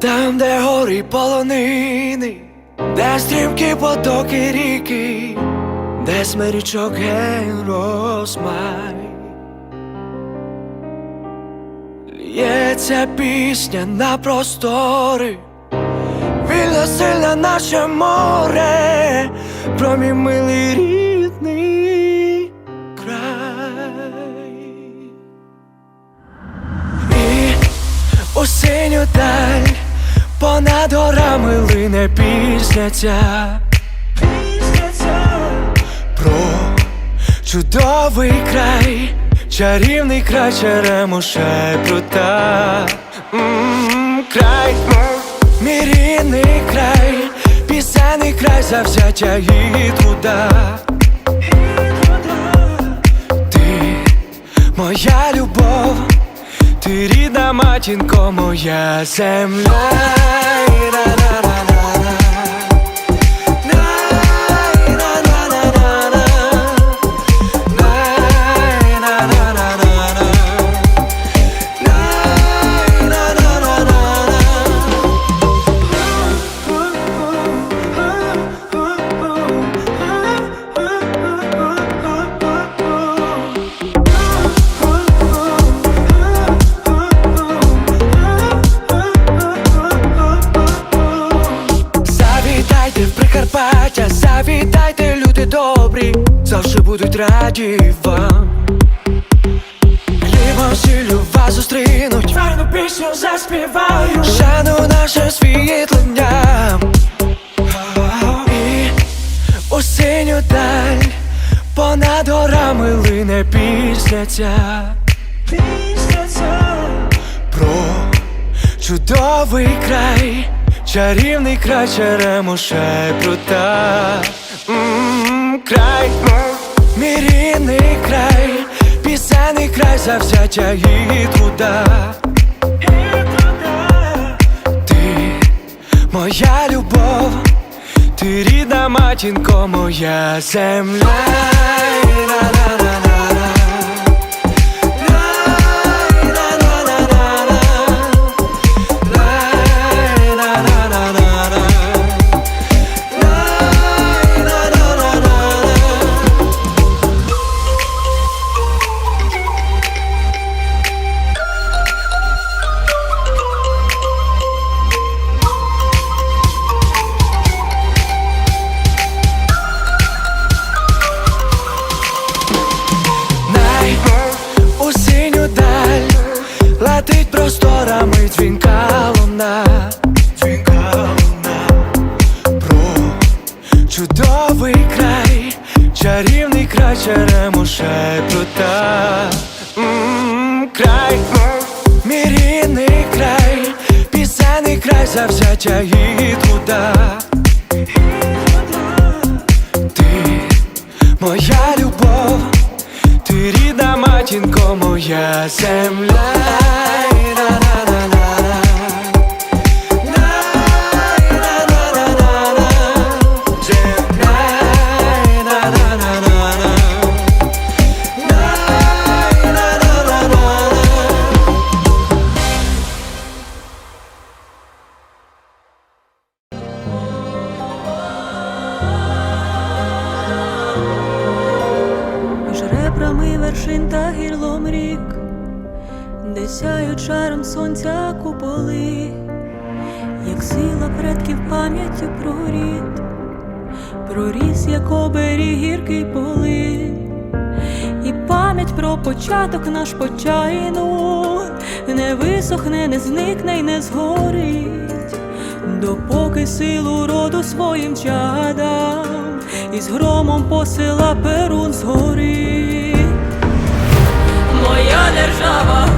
Там, де гори полонини, де стрімкі потоки ріки, де смирічок ген розмай. Лється пісня на простори, вільно сильна наше море, про милий рідний край. І у синю даль понад горами лине пісня ця Про чудовий край, чарівний край черемоша й прута М, Край, мій рідний край, пісенний край завзяття і труда. Ти моя любов, ти рідна матінко, моя земля. Пісню заспіваю, шану наше світлення. І у синю даль понад горами лине пісня ця. Про чудовий край, чарівний край черемоша й прута. Край, мій край, пісенний край завзяття і труда. Моя любов, ти рідна матінко, моя земля. Моя любов, ти рідна матінко, моя земля. Де сяють шаром сонця куполи, як сила предків пам'яттю про рід, проріс, як оберіг гіркий поли, і пам'ять про початок наш почайну не висохне, не зникне й не згорить, допоки силу роду своїм чадам із громом посила перун згори. Моя держава,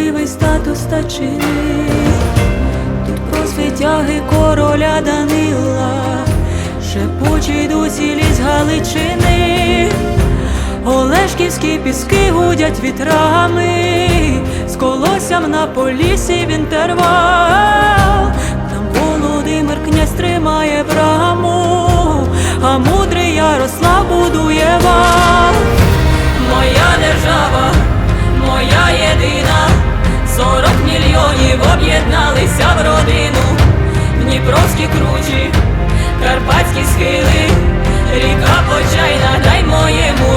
важливий статус тачини, тут про світяги короля Данила, шепучий дусі ліс Галичини, Олешківські піски гудять вітрами, з колоссям на полісі в інтервал. Там Володимир князь тримає браму, а мудрий Ярослав будує вал. Моя держава, моя єдина. Сорок мільйонів об'єдналися в родину, Дніпровські кручі, карпатські схили, ріка почайна, дай моєму.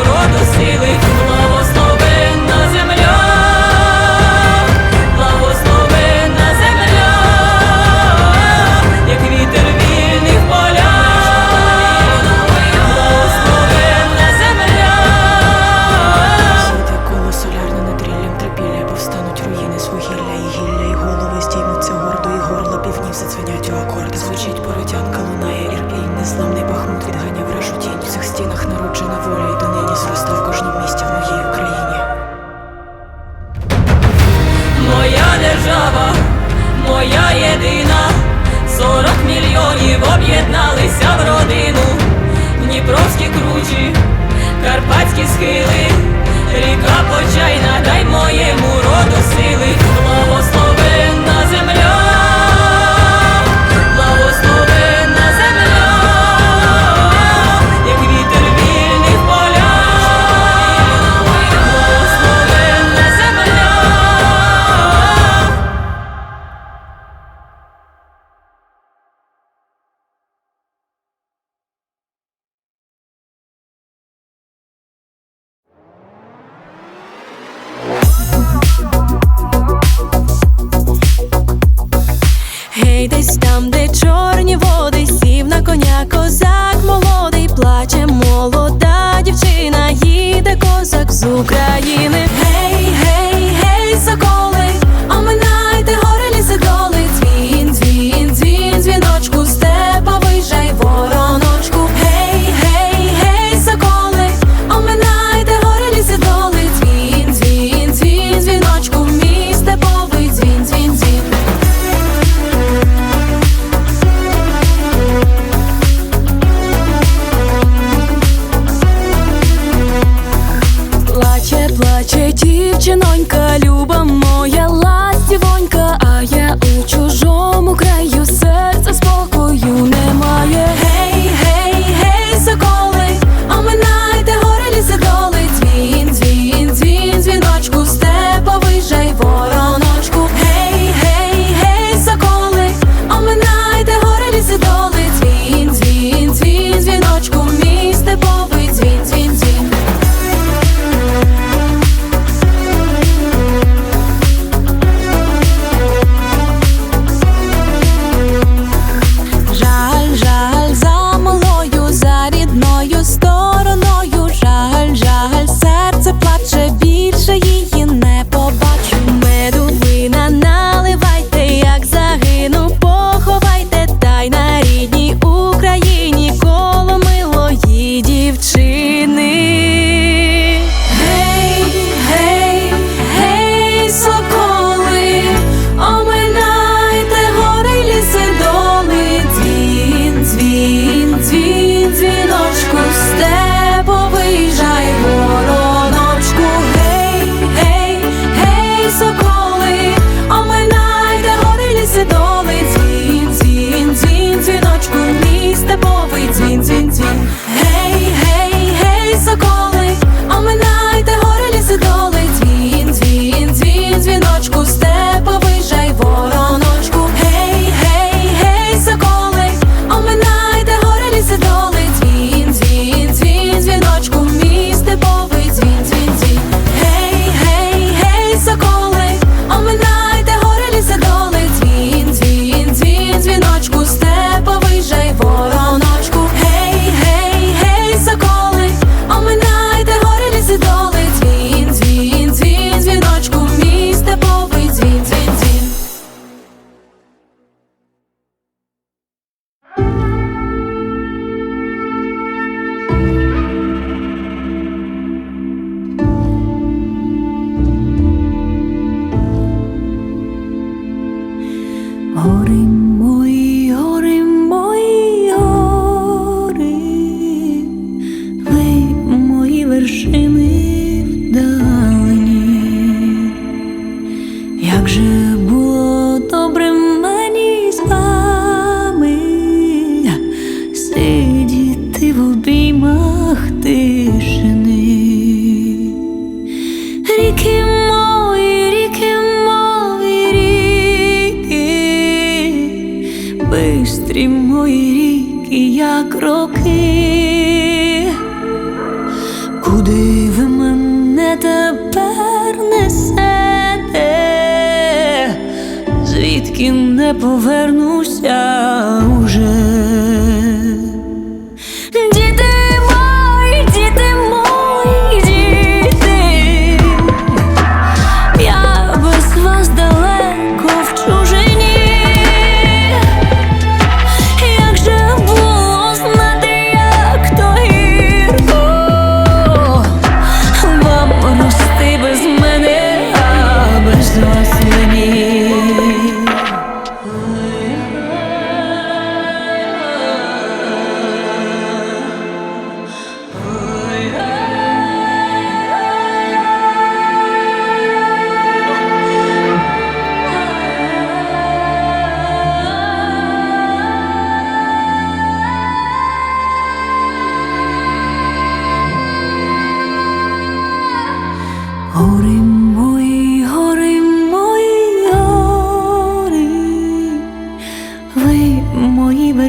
не повернуся.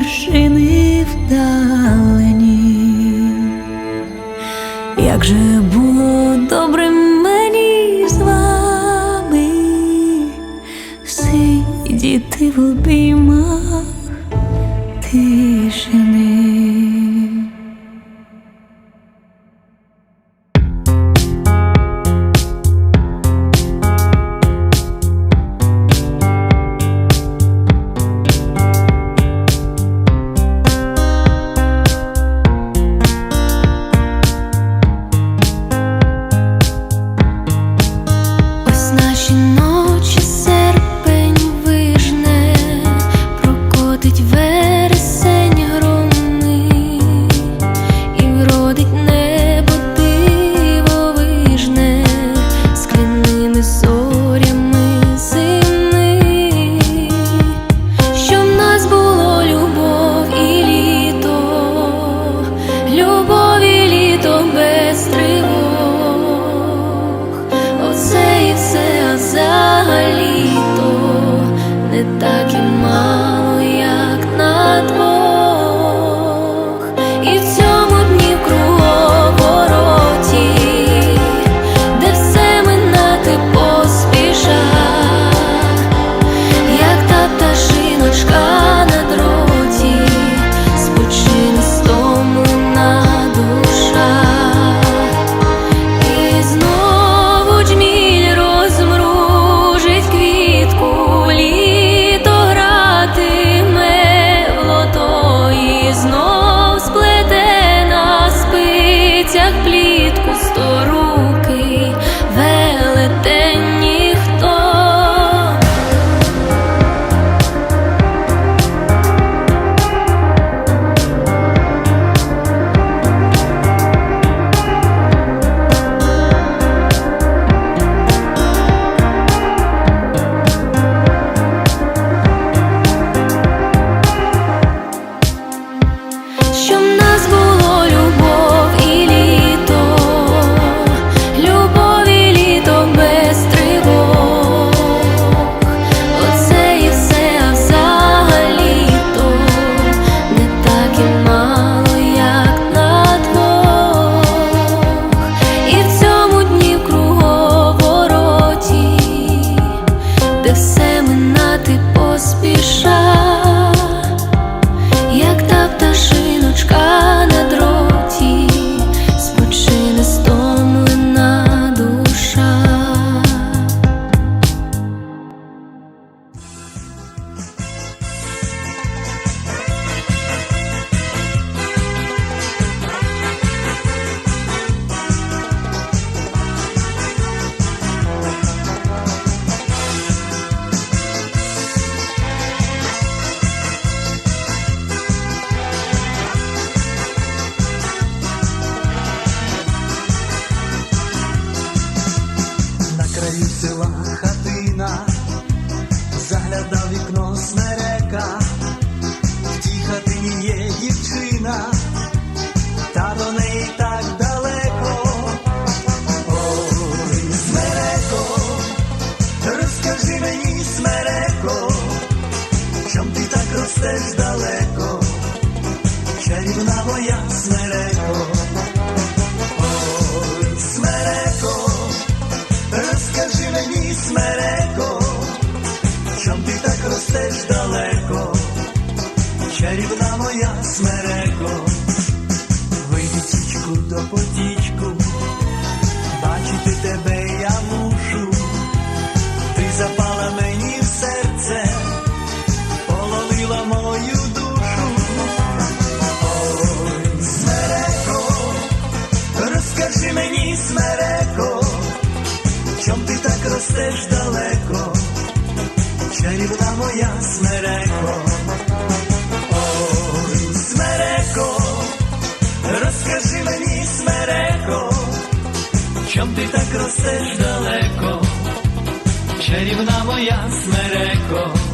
вершини вдалені, як же було добре, мені з вами сидіти в обіймах. Смереко, вийди тічку до потічку, бачити тебе я мушу, ти запала мені в серце, полонила мою душу. Ой, смереко, розкажи мені, смереко, чом ти так ростеш далеко, чарівна моя смереко. Ти так ростеш далеко, чарівна моя смереко.